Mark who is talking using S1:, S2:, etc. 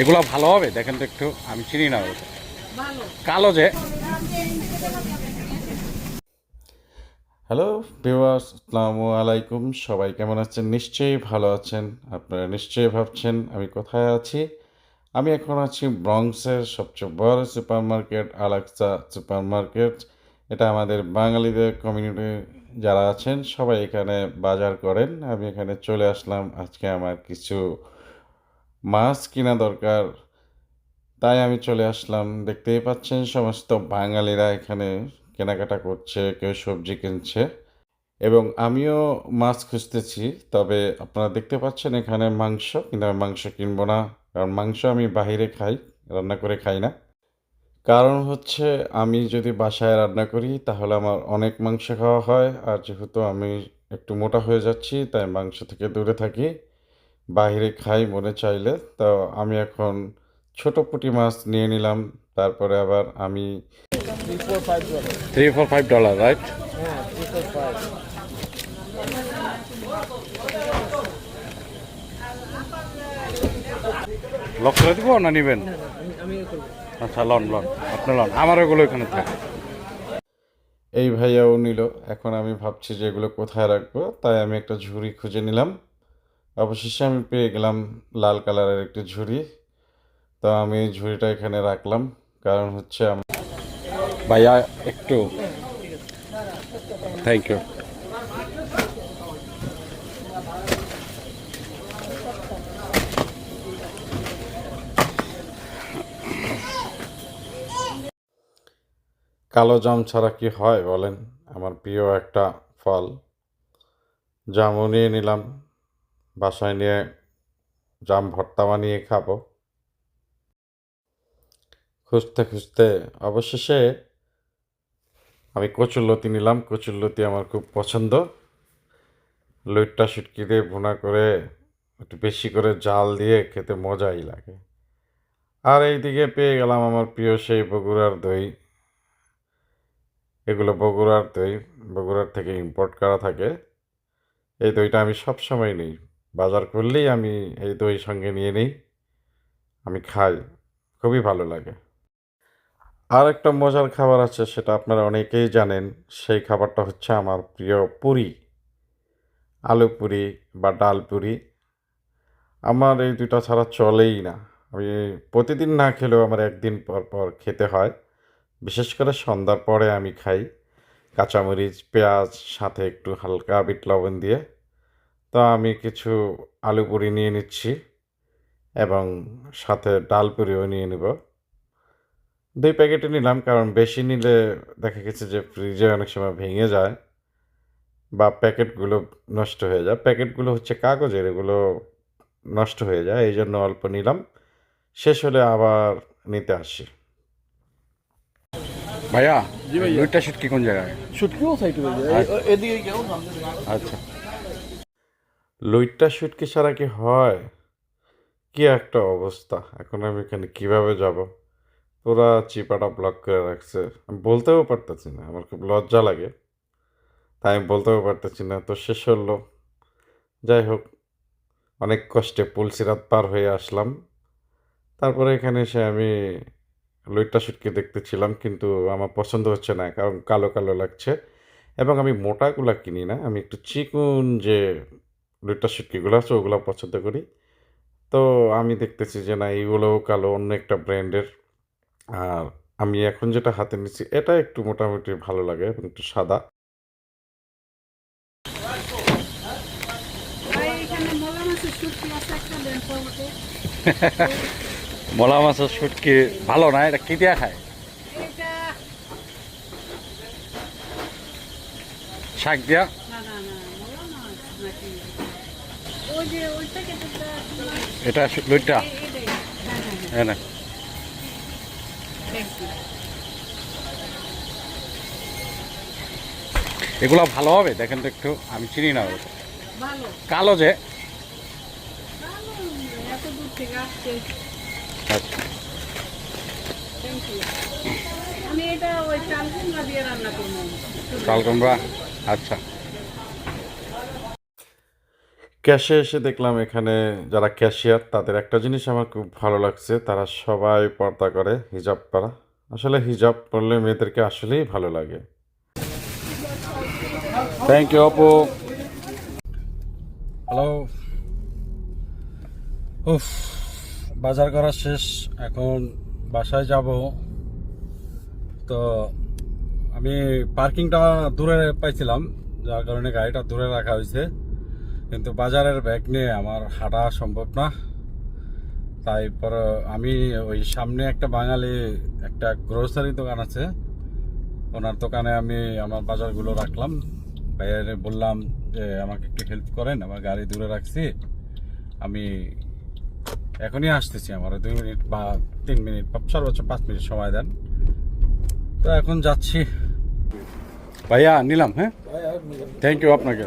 S1: এগুলো ভালো হবে? দেখেন তো একটু, আমি চিনি না। কালো যে। হ্যালো ভিউয়ার্স, আসসালামু আলাইকুম। সবাই কেমন আছেন? নিশ্চয়ই ভালো আছেন। আপনারা নিশ্চয়ই ভাবছেন আমি কোথায় আছি? আমি এখন আছি ব্রংসের সবচেয়ে বড় সুপার মার্কেট আলাক্সা সুপার মার্কেট এটা আমাদের বাঙালিদের কমিউনিটি যারা আছেন, সবাই এখানে বাজার করেন। আমি এখানে চলে আসলাম আজকে আমার কিছু মাছ কিনা দরকার। তাই আমি চলে আসলাম। দেখতেই পাচ্ছেন সমস্ত বাঙালিরা এখানে কেনাকাটা করছে, কেউ সবজি কিনছে এবং আমিও মাছ খুঁজতেছি। তবে আপনারা দেখতে পাচ্ছেন এখানে মাংস, কিন্তু আমি মাংস কিনবো না। কারণ মাংস আমি বাইরে খাই, রান্না করে খাই না। কারণ হচ্ছে আমি যদি বাসায় রান্না করি, তাহলে আমার অনেক মাংস খাওয়া হয়। আর যেহেতু আমি একটু মোটা হয়ে যাচ্ছি, তাই মাংস থেকে দূরে থাকি। বাইরে খাই মনে চাইলে। তো আমি এখন ছোট পুঁটি মাছ নিয়ে নিলাম। তারপরে আবার আমি. Three four five dollar right. Lock করে দিব না নেবেন? আচ্ছা লন লন আপনি লন আমার ওগুলো এখানে থাক। এই ভাইয়াও নিল। এখন আমি ভাবছি যে এগুলো কোথায় রাখব। তাই আমি একটা ঝুড়ি খুঁজে নিলাম। অবশেষে আমি পেয়ে গেলাম লাল কালারের একটি ঝুড়ি। তো আমি ঝুড়িটা এখানে রাখলাম। কারণ হচ্ছে আম- ভাইয়া একটু। থ্যাংক ইউ কালো জাম ছাড়া কি হয় বলেন? আমার প্রিয় একটা ফল। জামও নিয়ে নিলাম। বাসায় নিয়ে জাম ভর্তা বানিয়ে খাব। খুঁজতে খুঁজতে অবশেষে আমি কচুরলতি নিলাম। কচুরলতি আমার খুব পছন্দ। লইট্টা শুটকি দিয়ে ভুনা করে একটু বেশি করে জাল দিয়ে খেতে মজাই লাগে। আর এইদিকে পেয়ে গেলাম আমার প্রিয় সেই বগুড়ার দই। এগুলো বগুড়ার দই। বগুড়ার থেকে ইম্পোর্ট করা থাকে। এই দইটা আমি সব সময় নিই। বাজার করলেই আমি এই দই সঙ্গে নিয়ে নিই। আমি খাই, খুবই ভালো লাগে। আর একটা মজার খাবার আছে সেটা আপনারা অনেকেই জানেন, সেই খাবারটা হচ্ছে আমার প্রিয় পুরি, আলু পুরি বা ডাল পুরি। আমার এই দুটা ছাড়া চলেই না। আমি প্রতিদিন না খেলেও আমার একদিন পর পর খেতে হয়। বিশেষ করে সন্ধ্যার পরে আমি খাই কাঁচামরিচ, পেঁয়াজ, সাথে একটু হালকা বিট লবণ দিয়ে। তো আমি কিছু আলু পুরি নিয়ে নিচ্ছি এবং সাথে ডাল পুরিও নিয়ে নেব। দুই প্যাকেটে নিলাম কারণ বেশি নিলে দেখা গেছে যে ফ্রিজে অনেক সময় ভেঙে যায় বা প্যাকেটগুলো নষ্ট হয়ে যায়। প্যাকেটগুলো হচ্ছে কাগজের এগুলো নষ্ট হয়ে যায় এই জন্য অল্প নিলাম। শেষ হলে আবার নিতে আসি ভাইয়া। দুইটা শুটকি কোন জায়গায়?
S2: শুটকিও সাইড
S1: আচ্ছা।
S2: এ- এদিকে কেউ সামনে দিকে।
S1: আচ্ছা লইট্টা শুটকি ছাড়া কি হয়? কি একটা অবস্থা? এখন আমি এখানে কীভাবে যাব? পুরা চিপাটা ব্লক করে রাখছে। আমি বলতেও পারতেছি না, আমার খুব লজ্জা লাগে। তাই আমি বলতেও পারতেছি না, তো শেষ হলো। যাই হোক, অনেক কষ্টে পুলসিরাত পার হয়ে আসলাম। তারপরে এখানে এসে আমি লইট্টা শুটকি দেখতেছিলাম, কিন্তু আমার পছন্দ হচ্ছে না, কারণ কালো কালো লাগছে। এবং আমি মোটাগুলা কিনি না, আমি একটু চিকুন যে লইট্টা শুটকিগুলো আছে ওগুলো পছন্দ করি। তো আমি দেখতেছি যে না এইগুলোও কালো অন্য একটা ব্র্যান্ডের। আর আমি এখন যেটা হাতে নিচ্ছি এটা একটু মোটামুটি ভালো লাগে এবং একটু সাদা।
S3: মোলা মাছের শুটকি
S1: মলা মাছের ভালো না এটা কি দিয়া খায়? শাক দিয়া
S3: না না না মোলা মাছ নাকি ওই যে ওই প্যাকেটটা
S1: এটা
S3: এটাই হ্যাঁ হ্যাঁ হ্যাঁ।
S1: না। এগুলো ভালো হবে? দেখেন তো একটু আমি চিনি না কালো যে?
S3: ভালো এত দূর থেকে আসছে
S1: আচ্ছা
S3: থ্যাংক ইউ আমি এটা ওই চাল কুমড়া দিয়ে রান্না করব
S1: চাল কুমড়া আচ্ছা ক্যাশে এসে দেখলাম এখানে যারা ক্যাশিয়ার, তাদের একটা জিনিস আমার খুব ভালো লাগছে, তারা সবাই পর্দা করে, হিজাব করা আসলে হিজাব পরলে মেয়েদেরকে আসলেই ভালো লাগে। থ্যাংক ইউ অপু হ্যালো উফ বাজার করা শেষ, এখন বাসায় যাব। তো আমি পার্কিংটা দূরে পাইছিলাম, যার কারণে গাড়িটা দূরে রাখা হয়েছে। কিন্তু বাজারের ব্যাগ নিয়ে আমার হাঁটা সম্ভব না। তাই পর আমি ওই সামনে একটা বাঙালি একটা গ্রোসারি দোকান আছে। ওনার দোকানে আমি আমার বাজারগুলো রাখলাম। বাইরে বললাম যে আমাকে একটু হেল্প করেন আমার গাড়ি দূরে রাখছি। আমি এখনই আসতেছি আমার। দুই মিনিট বা তিন মিনিট বা সর্বোচ্চ পাঁচ মিনিট সময় দেন। তো এখন যাচ্ছি। ভাইয়া নিলাম হ্যাঁ? থ্যাংক ইউ আপনাকে।